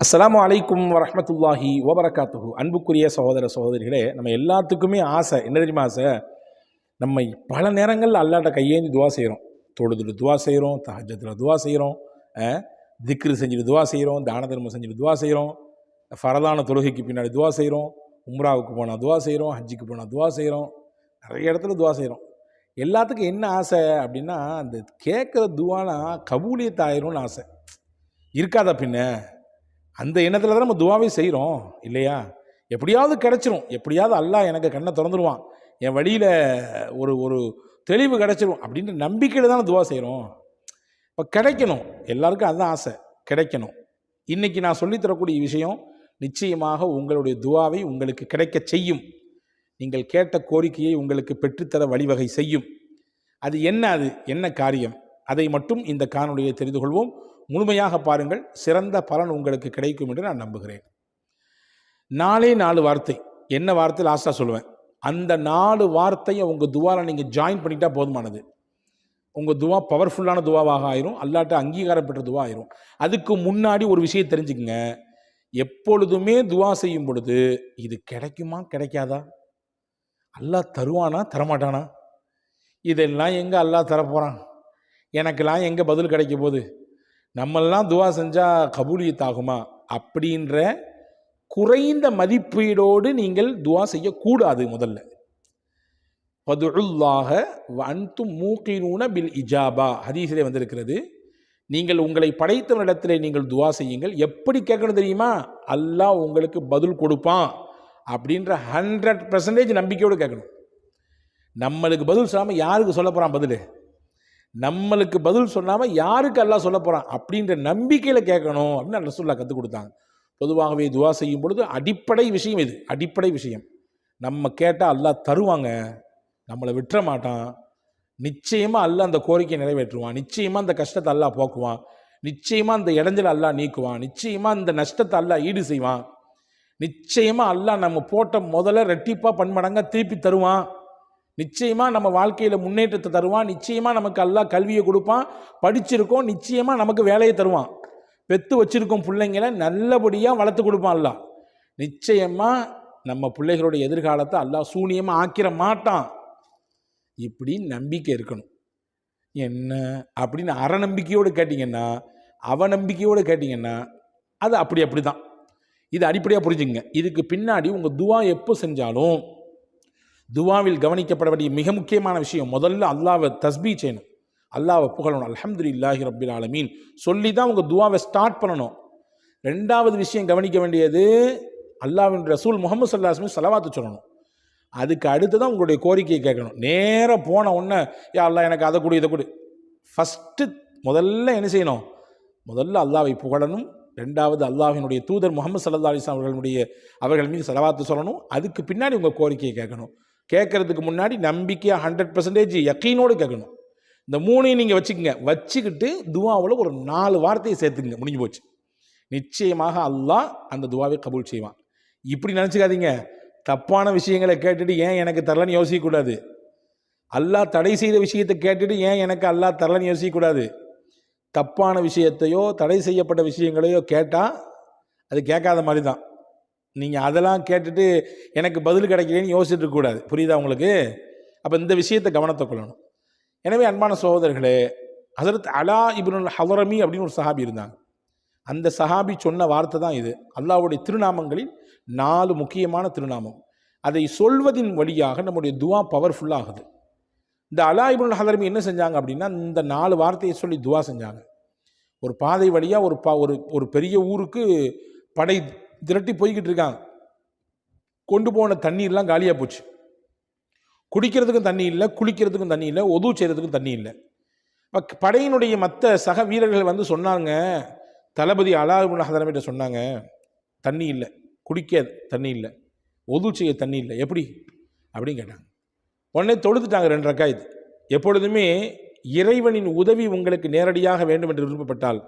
அஸ்லாமு அலைக்கும் வரமத்துல்லாஹி ஓபரகாத்துஹு அன்புக்குரிய சகோதர சகோதரிகளே நம்ம எல்லாத்துக்குமே ஆசை என்ன தெரியுமா ஆசை? நம்ம பல நேரங்களில் அல்லாட்ட கையேந்தி துவா செய்கிறோம் தொழுதுட்டு துவா செய்கிறோம் தஹஜத்தில் துவா செய்கிறோம் திக்ரு செஞ்சுட்டு துவா செய்கிறோம் தான தர்மம் செஞ்சுட்டு துவா செய்கிறோம் ஃபரதான தொழுகைக்கு பின்னாடி துவா செய்கிறோம் உம்ராவுக்கு போனால் துவா செய்கிறோம் ஹஜ்ஜிக்கு போனால் துவா செய்கிறோம் நிறைய இடத்துல துவா செய்கிறோம் எல்லாத்துக்கும் என்ன ஆசை அப்படின்னா அந்த கேட்குற துவானா கபூலியத்தாயிரும்னு ஆசை. இருக்காதா பின்ன? அந்த எண்ணத்தில் தான் நம்ம துவாவே செய்கிறோம் இல்லையா? எப்படியாவது கிடச்சிரும். எப்படியாவது அல்லாஹ் எனக்கு கண்ணை திறந்துருவான். என் வழியில் ஒரு ஒரு தெளிவு கிடச்சிரும் அப்படின்ற நம்பிக்கையில் தானே துவா செய்கிறோம் இப்போ கிடைக்கணும். எல்லாருக்கும் அதுதான் ஆசை. கிடைக்கணும். இன்றைக்கி நான் சொல்லித் தரக்கூடிய விஷயம் நிச்சயமாக உங்களுடைய துவாவை உங்களுக்கு கிடைக்க செய்யும். நீங்கள் கேட்ட கோரிக்கையை உங்களுக்கு பெற்றுத்தர வழிவகை செய்யும். அது என்ன அது? என்ன காரியம்? அதை மட்டும் இந்த காணொலியை தெரிந்து கொள்வோம். முழுமையாக பாருங்கள் சிறந்த பலன் உங்களுக்கு கிடைக்கும் என்று நான் நம்புகிறேன். நாலே நாலு வார்த்தை. என்ன வார்த்தை? லாஸ்ட்டாக சொல்லுவேன். அந்த நாலு வார்த்தையை உங்கள் துவாவில் நீங்கள் ஜாயின் பண்ணிட்டா போதுமானது. உங்கள் துவா பவர்ஃபுல்லான துவாவாக ஆயிரும் அல்லாட்ட அங்கீகாரம் பெற்ற துவா ஆயிரும். அதுக்கு முன்னாடி ஒரு விஷயம் தெரிஞ்சுக்கங்க. எப்பொழுதுமே துவா செய்யும் பொழுது இது கிடைக்குமா கிடைக்காதா? அல்லாஹ் தருவானா தரமாட்டானா? இதெல்லாம் எங்கே அல்லாஹ் தரப்போகிறான் எனக்கெல்லாம் எங்கே பதில் கிடைக்க போகுது? நம்மெல்லாம் துவா செஞ்சால் கபூலியத்தாகுமா? அப்படின்ற குறைந்த மதிப்பீடோடு நீங்கள் துவா செய்யக்கூடாது முதல்ல. பதுல்லாக அன்து மூக்கினூன பில் இஜாபா. ஹதீஸிலே வந்திருக்கிறது. நீங்கள் உங்களை படைத்தவனிடத்திலே நீங்கள் துவா செய்யுங்கள். எப்படி கேட்கணும் தெரியுமா? அல்லாஹ் உங்களுக்கு பதில் கொடுப்பான் அப்படின்ற ஹண்ட்ரட் பர்சன்டேஜ் நம்பிக்கையோடு கேட்கணும். நம்மளுக்கு பதில் சொல்லாமல் யாருக்கு சொல்ல போகிறான் பதில்? நம்மளுக்கு பதில் சொல்லாமல் யாருக்கு அல்லாஹ் சொல்ல போகிறான் அப்படின்ற நம்பிக்கையில் கேட்கணும் அப்படின்னு ரசூல்லா கற்றுக் கொடுத்தாங்க. பொதுவாகவே துவா செய்யும் பொழுது அடிப்படை விஷயம் இது. அடிப்படை விஷயம். நம்ம கேட்டால் அல்லாஹ் தருவாங்க. நம்மளை விட்டுற மாட்டான். நிச்சயமாக அல்லாஹ் அந்த கோரிக்கையை நிறைவேற்றுவான். நிச்சயமாக அந்த கஷ்டத்தை அல்லா போக்குவான். நிச்சயமாக அந்த இடைஞ்சலை அல்லாஹ் நீக்குவான். நிச்சயமாக அந்த நஷ்டத்தை அல்லா ஈடு செய்வான். நிச்சயமாக அல்லாஹ் நம்ம போட்ட முதல்ல ரெட்டிப்பாக பன்மடங்காக திருப்பி தருவான். நிச்சயமாக நம்ம வாழ்க்கையில் முன்னேற்றத்தை தருவான். நிச்சயமாக நமக்கு அல்லாஹ் கல்வியை கொடுப்பான். படிச்சிருக்கோம். நிச்சயமாக நமக்கு வேலையை தருவான். பெற்று வச்சிருக்கோம் பிள்ளைங்களை நல்லபடியாக வளர்த்து கொடுப்பான் அல்லா நிச்சயமாக நம்ம பிள்ளைகளுடைய எதிர்காலத்தை அல்லா சூனியமாக ஆக்கிற மாட்டான். இப்படி நம்பிக்கை இருக்கணும். என்ன? அப்படின்னு அறநம்பிக்கையோடு கேட்டிங்கன்னா அவநம்பிக்கையோடு கேட்டிங்கன்னா அது அப்படி அப்படி தான் இது அடிப்படையாக புரிஞ்சுங்க இதுக்கு பின்னாடி உங்கள் துவா எப்போ செஞ்சாலும் துவாவில் கவனிக்கப்பட வேண்டிய மிக முக்கியமான விஷயம். முதல்ல அல்லாவை தஸ்பீ செய்யணும். அல்லாவை புகழணும். அலமது இல்லாஹி ரபில் ஆலமீன். சொல்லி தான் உங்கள் துவாவை ஸ்டார்ட் பண்ணணும். ரெண்டாவது விஷயம் கவனிக்க வேண்டியது அல்லாவின் ரசூல் முகமது சல்லாஸ்மி செலவாத்து சொல்லணும். அதுக்கு அடுத்து தான் உங்களுடைய கோரிக்கையை கேட்கணும். நேராக போன உடனே யா அல்லா எனக்கு அதை கொடு இதை கொடு. ஃபஸ்ட்டு முதல்ல என்ன செய்யணும்? முதல்ல அல்லாவை புகழணும். ரெண்டாவது அல்லாஹினுடைய தூதர் முகமது சல்லா அலிஸ்லாம் அவர்களுடைய அவர்கள் மீது செலவாத்து சொல்லணும். அதுக்கு பின்னாடி உங்கள் கோரிக்கையை கேட்கணும். கேட்கறதுக்கு முன்னாடி நம்பிக்கையாக ஹண்ட்ரட் பர்சன்டேஜ் யக்கீனோடு கேட்கணும். இந்த மூணையும் நீங்கள் வச்சுக்கோங்க. வச்சுக்கிட்டு துவாவில் ஒரு நாலு வார்த்தையை சேர்த்துக்குங்க. முடிஞ்சு போச்சு. நிச்சயமாக அல்லாஹ் அந்த துவாவை கபூல் செய்வான். இப்படி நினச்சிக்காதீங்க. தப்பான விஷயங்களை கேட்டுட்டு ஏன் எனக்கு தரலன்னு யோசிக்கக்கூடாது. அல்லாஹ் தடை செய்த விஷயத்தை கேட்டுட்டு ஏன் எனக்கு அல்லாஹ் தரலன்னு யோசிக்கக்கூடாது. தப்பான விஷயத்தையோ தடை செய்யப்பட்ட விஷயங்களையோ கேட்டால் அது கேட்காத மாதிரி தான் நீங்கள் அதெல்லாம் கேட்டுட்டு எனக்கு பதில் கிடைக்கலன்னு யோசிச்சுட்டு இருக்கக்கூடாது புரியுதா உங்களுக்கு? அப்போ இந்த விஷயத்தை கவனத்தை கொள்ளணும். எனவே அன்பான சகோதரர்களே ஹசரத் அலா இப்னுல் ஹவரமி அப்படின்னு ஒரு சஹாபி இருந்தாங்க. அந்த சஹாபி சொன்ன வார்த்தை தான் இது. அல்லாவுடைய திருநாமங்களில் நாலு முக்கியமான திருநாமம். அதை சொல்வதின் வழியாக நம்முடைய துவா பவர்ஃபுல்லாகுது இந்த அலா இபுல் ஹதரமி என்ன செஞ்சாங்க அப்படின்னா இந்த நாலு வார்த்தையை சொல்லி துவா செஞ்சாங்க. ஒரு பாதை வழியாக ஒரு பா ஒரு ஒரு பெரிய ஊருக்கு படை திரட்டி போய்கிட்டு இருக்காங்க. கொண்டு போன தண்ணீர்லாம் காலியாக போச்சு. குடிக்கிறதுக்கும் தண்ணி இல்லை குளிக்கிறதுக்கும் தண்ணி இல்லை ஒது செய்கிறதுக்கும் தண்ணி இல்லை. இப்போ படையினுடைய மற்ற சக வீரர்கள் வந்து சொன்னாங்க தளபதி அலாஹுல் ஹதரமிட்ட சொன்னாங்க தண்ணி இல்லை குடிக்க தண்ணி இல்லை ஒது செய்ய தண்ணி இல்லை எப்படி? அப்படின்னு கேட்டாங்க. உடனே தொழுதுட்டாங்க ரெண்டு இது எப்பொழுதுமே இறைவனின் உதவி உங்களுக்கு நேரடியாக வேண்டும் என்று விருப்பப்பட்டால்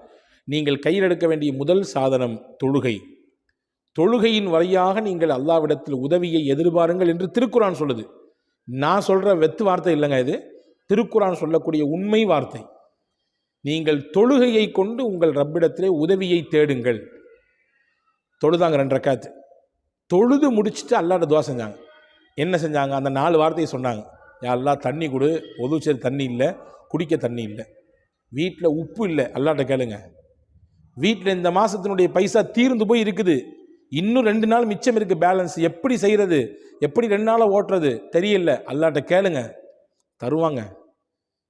நீங்கள் கையில் எடுக்க வேண்டிய முதல் சாதனம் தொழுகை. தொழுகையின் வழியாக நீங்கள் அல்லாவிடத்தில் உதவியை எதிர்பாருங்கள் என்று திருக்குறான் சொல்லுது. நான் சொல்கிற வெத்து வார்த்தை இல்லைங்க இது. திருக்குறான் சொல்லக்கூடிய உண்மை வார்த்தை. நீங்கள் தொழுகையை கொண்டு உங்கள் ரப்பிடத்திலே உதவியை தேடுங்கள். தொழுதாங்க ரெண்டு ரக்காத்து. தொழுது முடிச்சுட்டு அல்லாட்ட துவா செஞ்சாங்க. என்ன செஞ்சாங்க? அந்த நாலு வார்த்தையை சொன்னாங்க. யாரெல்லாம் தண்ணி கொடு. ஒதுச்சேரி தண்ணி இல்லை. குடிக்க தண்ணி இல்லை. வீட்டில் உப்பு இல்லை. அல்லாட்ட கேளுங்க. வீட்டில் இந்த மாதத்தினுடைய பைசா தீர்ந்து போய் இருக்குது. இன்னும் ரெண்டு நாள் மிச்சம் இருக்குது பேலன்ஸ் எப்படி செய்கிறது எப்படி ரெண்டு நாளாக ஓட்டுறது? தெரியல. அல்லாட்ட கேளுங்க. தருவாங்க.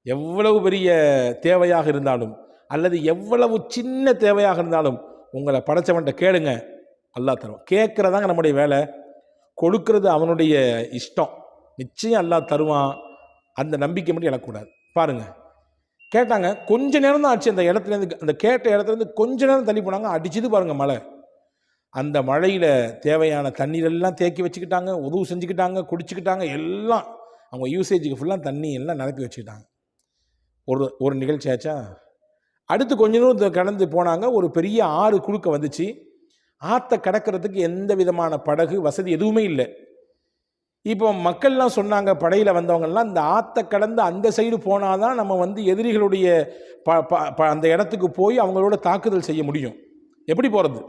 எவ்வளவு பெரிய தேவையாக இருந்தாலும் அல்லது எவ்வளவு சின்ன தேவையாக இருந்தாலும் உங்களை படைச்சவன்ட்ட கேளுங்க. அல்லா தருவான். கேட்குறதாங்க நம்முடைய வேலை. கொடுக்கறது அவனுடைய இஷ்டம். நிச்சயம் அல்லா தருவான். அந்த நம்பிக்கை மட்டும் இழக்கூடாது பாருங்க. கேட்டாங்க கொஞ்ச நேரம் தான் ஆச்சு. அந்த இடத்துலேருந்து அந்த கேட்ட இடத்துலேருந்து கொஞ்ச நேரம் தள்ளி போனாங்க. அடிச்சது பாருங்க மழை. அந்த மழையில் தேவையான தண்ணீர் எல்லாம் தேக்கி வச்சுக்கிட்டாங்க உதவு செஞ்சுக்கிட்டாங்க குடிச்சுக்கிட்டாங்க எல்லாம் அவங்க யூசேஜுக்கு ஃபுல்லாக தண்ணி எல்லாம் நிரப்பி வச்சுக்கிட்டாங்க. ஒரு ஒரு நிகழ்ச்சி ஆச்சா? அடுத்து கொஞ்ச தூரம் கடந்து போனாங்க ஒரு பெரிய ஆறு குழுக்க வந்துச்சு. ஆற்றை கடக்கிறதுக்கு எந்த விதமான படகு வசதி எதுவுமே இல்லை. இப்போ மக்கள்லாம் சொன்னாங்க படையில் வந்தவங்கெல்லாம் இந்த ஆற்றை கடந்து அந்த சைடு போனாதான் நம்ம வந்து எதிரிகளுடைய ப ப- ப- அந்த இடத்துக்கு போய் அவங்களோட தாக்குதல் செய்ய முடியும். எப்படி போகிறது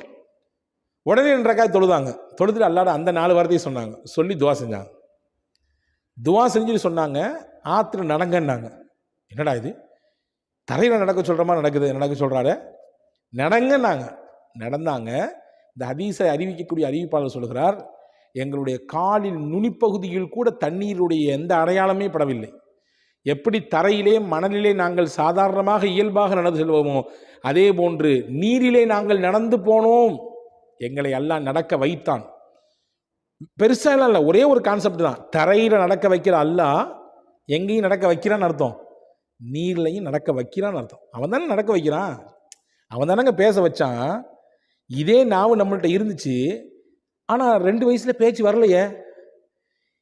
உடனே ரெண்டரைக்காய் தொழுதாங்க. தொழுதுட்டு அல்லாட அந்த நாலு வாரத்தையும் சொன்னாங்க. சொல்லி துவா செஞ்சாங்க. துவா செஞ்சுட்டு சொன்னாங்க. ஆற்றுல நடங்கன்னாங்க. என்னடா இது? தரையில் நடக்க சொல்கிற மாதிரி நடக்குது. நடக்க சொல்கிறாரு நடங்கன்னாங்க. நடந்தாங்க. இந்த ஹதீஸை அறிவிக்கக்கூடிய அறிவிப்பாளர் சொல்கிறார் எங்களுடைய காலின் நுனிப்பகுதியில் கூட தண்ணீருடைய எந்த அடையாளமே படவில்லை. எப்படி தரையிலே மணலிலே நாங்கள் சாதாரணமாக இயல்பாக நடந்து செல்வோமோ அதே போன்று நீரிலே நாங்கள் நடந்து போனோம். எங்களை எல்லாம் நடக்க வைத்தான். பெருசாலாம் இல்லை ஒரே ஒரு கான்செப்ட் தான். தரையில் நடக்க வைக்கிற அல்லாஹ் எங்கேயும் நடக்க வைக்கிறான்னு அர்த்தம். நீர்லையும் நடக்க வைக்கிறான்னு அர்த்தம். அவன் தானே நடக்க வைக்கிறான். அவன் தானங்க பேச வச்சான். இதே நாவு நம்மள்கிட்ட இருந்துச்சு. ஆனால் ரெண்டு வயசில் பேச்சு வரலையே.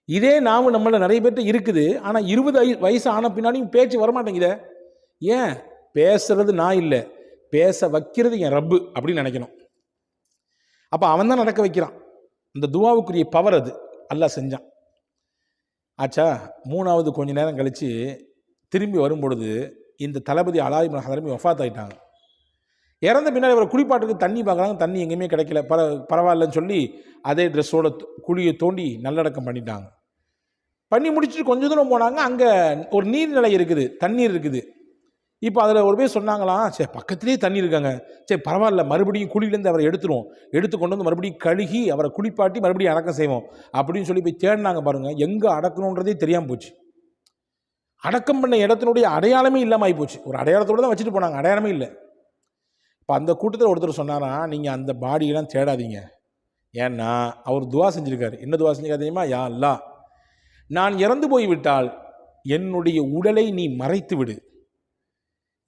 இதே நாவு நம்மள நிறைய பேர்கிட்ட இருக்குது. ஆனால் இருபது வயசு ஆன பின்னாடியும் பேச்சு வரமாட்டேங்குதே. ஏன்? பேசுறது நான் இல்லை. பேச வைக்கிறது என் ரப்பு அப்படின்னு நினைக்கணும். அப்போ அவன் தான் நடக்க வைக்கிறான். இந்த துவாவுக்குரிய பவர் அது. அல்லா செஞ்சான். ஆச்சா மூணாவது கொஞ்ச நேரம் கழித்து திரும்பி வரும்பொழுது இந்த தளபதி அலாயிபின் ஹதரமி ஒஃபாத் ஆகிட்டாங்க இறந்த பின்னாடி அவரை குளிப்பாட்டுக்கு தண்ணி பார்க்குறாங்க. தண்ணி எங்கேயுமே கிடைக்கல. பர பரவாயில்லன்னு சொல்லி அதே ட்ரெஸ்ஸோட குழியை தோண்டி நல்லடக்கம் பண்ணிட்டாங்க. பண்ணி முடிச்சுட்டு கொஞ்ச தூரம் போனாங்க. அங்கே ஒரு நீர்நிலை இருக்குது. தண்ணீர் இருக்குது. இப்போ அதில் ஒரு பேர் சொன்னாங்களாம் சரி பக்கத்துலேயே தண்ணி இருக்காங்க. சரி பரவாயில்ல மறுபடியும் குழியிலேருந்து அவரை எடுத்துருவோம். எடுத்து கொண்டு வந்து மறுபடியும் கழுகி அவரை குளிப்பாட்டி மறுபடியும் அடக்கம் செய்வோம். அப்படின்னு சொல்லி போய் தேடினாங்க பாருங்கள் எங்கே அடக்கணுன்றதே தெரியாமல் போச்சு. அடக்கம் பண்ண இடத்தினுடைய அடையாளமே இல்லாமல் போச்சு ஒரு அடையாளத்தோடு தான் வச்சுட்டு போனாங்க அடையாளமே இல்லை. இப்போ அந்த கூட்டத்தில் ஒருத்தர் சொன்னாராம் நீங்கள் அந்த பாடியெல்லாம் தேடாதீங்க. ஏன்னா அவர் துவா செஞ்சிருக்காரு. என்ன துவா செஞ்சிருக்காரு தெரியுமா? யா அல்லா நான் இறந்து போய்விட்டால் என்னுடைய உடலை நீ மறைத்து விடு.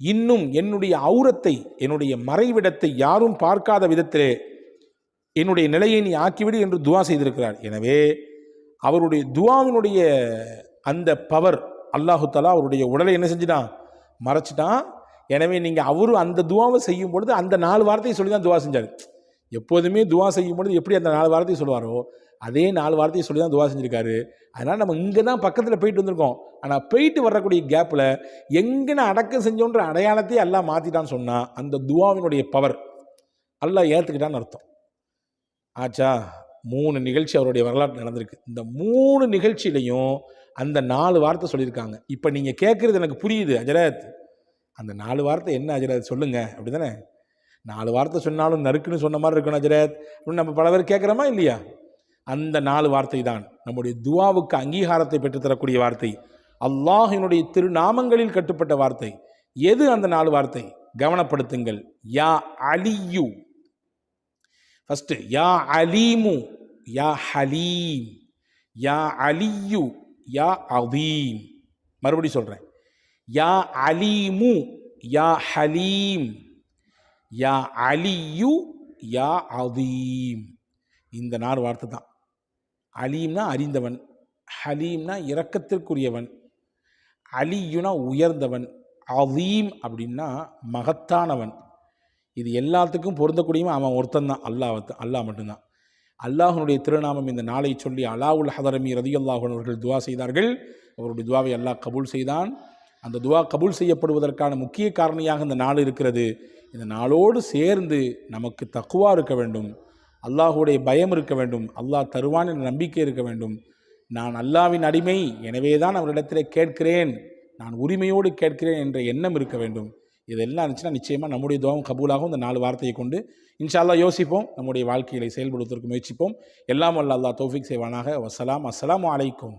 இன்னும் என்னுடைய ஔரத்தை என்னுடைய மறைவிடத்தை யாரும் பார்க்காத விதத்திலே என்னுடைய நிலையை நீ ஆக்கிவிடு என்று துவா செய்திருக்கிறார். எனவே அவருடைய துவாவினுடைய அந்த பவர் அல்லாஹு தலா அவருடைய உடலை என்ன செஞ்சிட்டான்? மறைச்சிட்டான். எனவே நீங்கள் அவரும் அந்த துவாவை செய்யும் பொழுது அந்த நாலு வார்த்தையை சொல்லி தான் துவா செஞ்சார். எப்போதுமே துவா செய்யும் பொழுது எப்படி அந்த நாலு வார்த்தையை சொல்லுவாரோ அதே நாலு வார்த்தையை சொல்லி தான் துவா செஞ்சுருக்காரு. அதனால் நம்ம இங்கே தான் பக்கத்தில் போயிட்டு வந்திருக்கோம். ஆனால் போயிட்டு வரக்கூடிய கேப்பில் எங்கன அடக்கம் செஞ்சோன்ற அடையாளத்தையே எல்லாம் மாற்றிட்டான்னு சொன்னால் அந்த துவாவினுடைய பவர் எல்லாம் ஏற்றுக்கிட்டான்னு அர்த்தம். ஆச்சா மூணு நிகழ்ச்சி அவருடைய வரலாற்று நடந்திருக்கு. இந்த மூணு நிகழ்ச்சியிலையும் அந்த நாலு வார்த்தை சொல்லியிருக்காங்க. இப்போ நீங்கள் கேட்குறது எனக்கு புரியுது அஜராத். அந்த நாலு வார்த்தை என்ன அஜராத்? சொல்லுங்கள் அப்படி தானே நாலு வார்த்தை சொன்னாலும் நறுக்குன்னு சொன்ன மாதிரி இருக்கணும் அஜராத். அப்படின்னு நம்ம பல பேர் கேட்குறோமா இல்லையா? அந்த நாலு வார்த்தை தான். நம்முடைய துவாவுக்கு அங்கீகாரத்தை பெற்றுத்தரக்கூடிய வார்த்தை. அல்லாஹினுடைய திருநாமங்களில் கட்டுப்பட்ட வார்த்தை. எது அந்த நாலு வார்த்தை? கவனப்படுத்துங்கள். யா அலியு. ஃபஸ்ட்டு யா அலீமு. யா ஹலீம். யா அலியு. யா அதீம் மறுபடி சொல்கிறேன் யா அலீமு. யா ஹலீம். யா அலியு. யா அதீம் இந்த நாலு வார்த்தை தான். அலீம்னா அறிந்தவன் ஹலீம்னா இரக்கத்திற்குரியவன் அலியுனா உயர்ந்தவன் அதீம் அப்படின்னா மகத்தானவன். இது எல்லாத்துக்கும் பொருந்தக்கூடியவன் அவன் ஒருத்தன் தான் அல்லாஹ் அல்லாஹ் மட்டும்தான். அல்லாஹனுடைய திருநாமம் இந்த நாளை சொல்லி அலாவுல் ஹதரமி ரதி அவர்கள் துவா செய்தார்கள். அவருடைய துவாவை அல்லாஹ் கபூல் செய்தான். அந்த துவா கபூல் செய்யப்படுவதற்கான முக்கிய காரணியாக இந்த நாள் இருக்கிறது. இந்த நாளோடு சேர்ந்து நமக்கு தக்குவா இருக்க வேண்டும். அல்லாஹுடைய பயம் இருக்க வேண்டும். அல்லாஹ் தருவான் என்ற நம்பிக்கை இருக்க வேண்டும். நான் அல்லாவின் அடிமை எனவே தான் அவரிடத்தில் கேட்கிறேன். நான் உரிமையோடு கேட்கிறேன் என்ற எண்ணம் இருக்க வேண்டும். இதெல்லாம் இருந்துச்சுன்னா நிச்சயமாக நம்முடைய துவம் கபூலாகும். இந்த நாலு வார்த்தையை கொண்டு இன்ஷா அல்லாஹ் யோசிப்போம். நம்முடைய வாழ்க்கையை செயல்படுவதற்கு முயற்சிப்போம். எல்லாம் வல்ல அல்லாஹ் தோஃபிக் செய்வானாக. வசலாம் அஸ்லாம் அலைக்கும்.